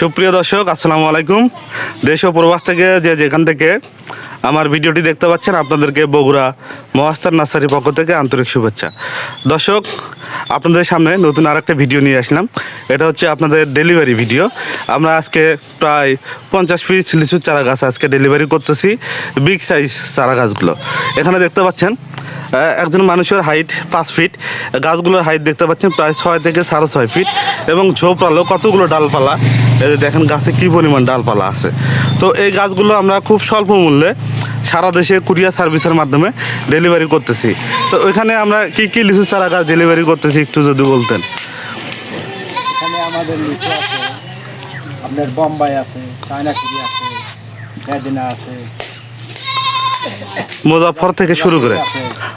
সুপ্রিয় দর্শক, আসসালামু আলাইকুম। দেশ ও প্রবাস থেকে যে যেখান থেকে আমার ভিডিওটি দেখতে পাচ্ছেন, আপনাদেরকে বগুড়া মহাস্তার নার্সারি পক্ষ থেকে আন্তরিক শুভেচ্ছা। দর্শক, আপনাদের সামনে নতুন আরেকটা ভিডিও নিয়ে আসলাম। এটা হচ্ছে আপনাদের ডেলিভারি ভিডিও। আমরা আজকে প্রায় পঞ্চাশ পিস লিচুর চারা গাছ আজকে ডেলিভারি করতেছি, বিগ সাইজ চারা গাছগুলো এখানে দেখতে পাচ্ছেন একজন মানুষের হাইট পাঁচ ফিট। গাছগুলোর হাইট দেখতে পাচ্ছেন, প্রায় ছয় থেকে সাড়ে ছয় ফিট। এবং ঝোপড়ালো কতগুলো ডালপালা। দেখেন গাছে কী পরিমাণ ডালপালা আছে। তো এই গাছগুলো আমরা খুব স্বল্প মূল্যে সারা দেশে কুরিয়ার সার্ভিসের মাধ্যমে ডেলিভারি করতেছি। তো ওইখানে আমরা কি কি লিচু চারা গাছ ডেলিভারি করতেছি একটু যদি বলতেন। এখানে আমাদের লিচু আছে, আপনার বোম্বাই আছে, চায়না কুড়ি আছে বেদিনা আছে। মুজাফর থেকে শুরু করে।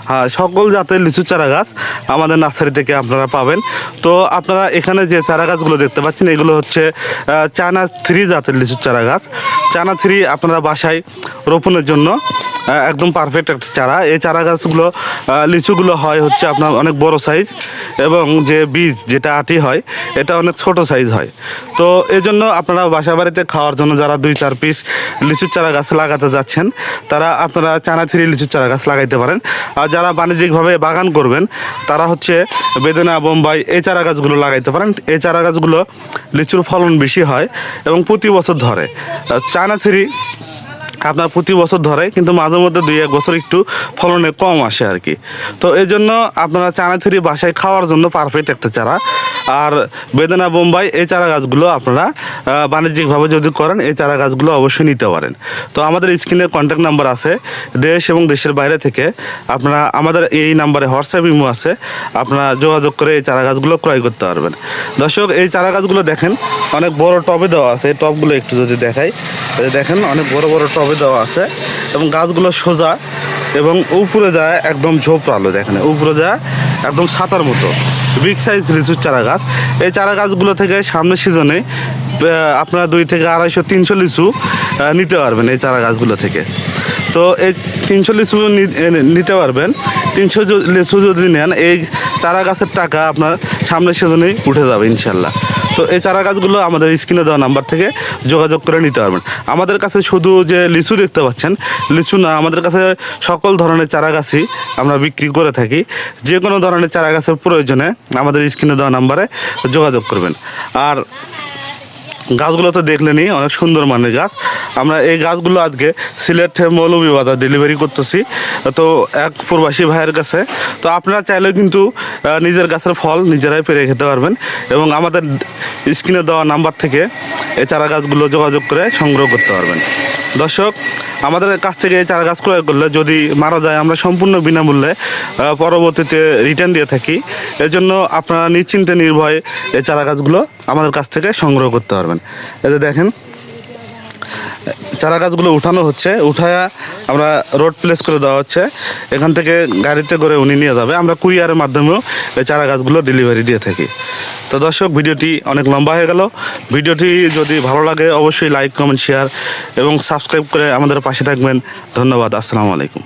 হ্যাঁ সকল জাতের লিচু চারা গাছ আমাদের নার্সারি থেকে আপনারা পাবেন। তো আপনারা এখানে যে চারা গাছগুলো দেখতে পাচ্ছেন, এগুলো হচ্ছে চানা চায়না থ্রি জাতের লিচু চারা গাছ চানা থ্রি আপনারা বাসায় রোপণের জন্য একদম পারফেক্ট একটা চারা। এই চারা গাছগুলো লিচুগুলো হয় হচ্ছে আপনার অনেক বড় সাইজ এবং যে বীজ যেটা আটি হয়, এটা অনেক ছোট সাইজ হয়। তো এই জন্য আপনারা বাসা বাড়িতে খাওয়ার জন্য যারা দুই, চার পিস লিচুর চারা গাছ লাগাতে যাচ্ছেন, তারা আপনারা চানা থ্রি লিচুর চারা গাছ লাগাইতে পারেন। আর যারা বাণিজ্যিকভাবে বাগান করবেন, তারা হচ্ছে বেদনা, বোম্বাই এই চারা গাছগুলো লাগাইতে পারেন। এই চারা গাছগুলো লিচুর ফলন বেশি হয় এবং প্রতি বছর ধরে। চায়না থ্রি আপনার প্রতি বছর ধরে, কিন্তু মাঝে মধ্যে দুই এক বছর একটু ফলনে কম আসে আর কি। তো এই জন্য আপনারা চানা থ্রি বাসায় খাওয়ার জন্য পারফেক্ট একটা চারা। আর বেদনা বোম্বাই, এই চারা গাছগুলো আপনারা বাণিজ্যিকভাবে যদি করেন, এই চারা গাছগুলো অবশ্যই নিতে পারেন। তো আমাদের স্ক্রিনে কন্ট্যাক্ট নাম্বার আছে। দেশ এবং দেশের বাইরে থেকে আপনারা আমাদের এই নাম্বারে হোয়াটসঅ্যাপ ইমো আছে। আপনারা যোগাযোগ করে এই চারা গাছগুলো ক্রয় করতে পারবেন। দর্শক, এই চারা গাছগুলো দেখেন, অনেক বড় টবে দেওয়া আছে। এই টবগুলো একটু যদি দেখাই দেখেন, অনেক বড় বড় টবে দেওয়া আছে এবং গাছগুলো সোজা এবং উপরে যায় একদম ঝোপড়ালো, দেখেন, উপরে যায় একদম ছাতার মতো। বিগ সাইজ লিচুর চারা গাছ এই চারা গাছগুলো থেকে সামনের সিজনে আপনারা দুই থেকে আড়াইশো, তিনশো লিচু নিতে পারবেন এই চারা গাছগুলো থেকে। তো এই তিনশো লিচু নিতে পারবেন। তিনশো লিচু যদি নেন, এই চারা গাছের টাকা আপনার সামনের সিজনেই উঠে যাবে ইনশাল্লাহ। তো এই চারা গাছগুলো আমাদের স্ক্রিনে দেওয়া নাম্বার থেকে যোগাযোগ করে নিতে পারবেন। আমাদের কাছে শুধু যে লিচু দেখতে পাচ্ছেন, লিচু না, আমাদের কাছে সকল ধরনের চারা গাছই আমরা বিক্রি করে থাকি। যে কোনো ধরনের চারা গাছের প্রয়োজনে আমাদের স্ক্রিনে দেওয়া নাম্বারে যোগাযোগ করবেন। আর গাছগুলো তো দেখলে নি, অনেক সুন্দর মানের গাছ। আমরা এই গাছগুলো আজকে সিলেট মৌলভীবাজার ডেলিভারি করতেছি। তো এক প্রবাসী ভাইয়ের কাছে। তো আপনারা চাইলেও কিন্তু নিজের গাছের ফল নিজেরাই পেরে খেতে পারবেন এবং আমাদের স্ক্রিনে দেওয়া নাম্বার থেকে এই চারা গাছগুলো যোগাযোগ করে সংগ্রহ করতে পারবেন। দর্শক আমাদের কাছ থেকে এই চারা গাছ ক্রয় করলে যদি মারা যায়, আমরা সম্পূর্ণ বিনামূল্যে পরবর্তীতে রিটার্ন দিয়ে থাকি। এর জন্য আপনারা নিশ্চিন্তে নির্ভয়ে এই চারা গাছগুলো আমাদের কাছ থেকে সংগ্রহ করতে পারবেন। এতে দেখেন চারা গাছগুলো উঠানো হচ্ছে, উঠায়া আমরা রোড প্লেস করে দেওয়া হচ্ছে। এখান থেকে গাড়িতে করে উনি নিয়ে যাবে। আমরা কুরিয়ারের মাধ্যমেও এই চারা গাছগুলো ডেলিভারি দিয়ে থাকি। তো দর্শক, ভিডিওটি অনেক লম্বা হয়ে গেল। ভিডিওটি যদি ভালো লাগে, অবশ্যই লাইক কমেন্ট শেয়ার এবং সাবস্ক্রাইব করে আমাদের পাশে থাকবেন। ধন্যবাদ। আসসালামু আলাইকুম।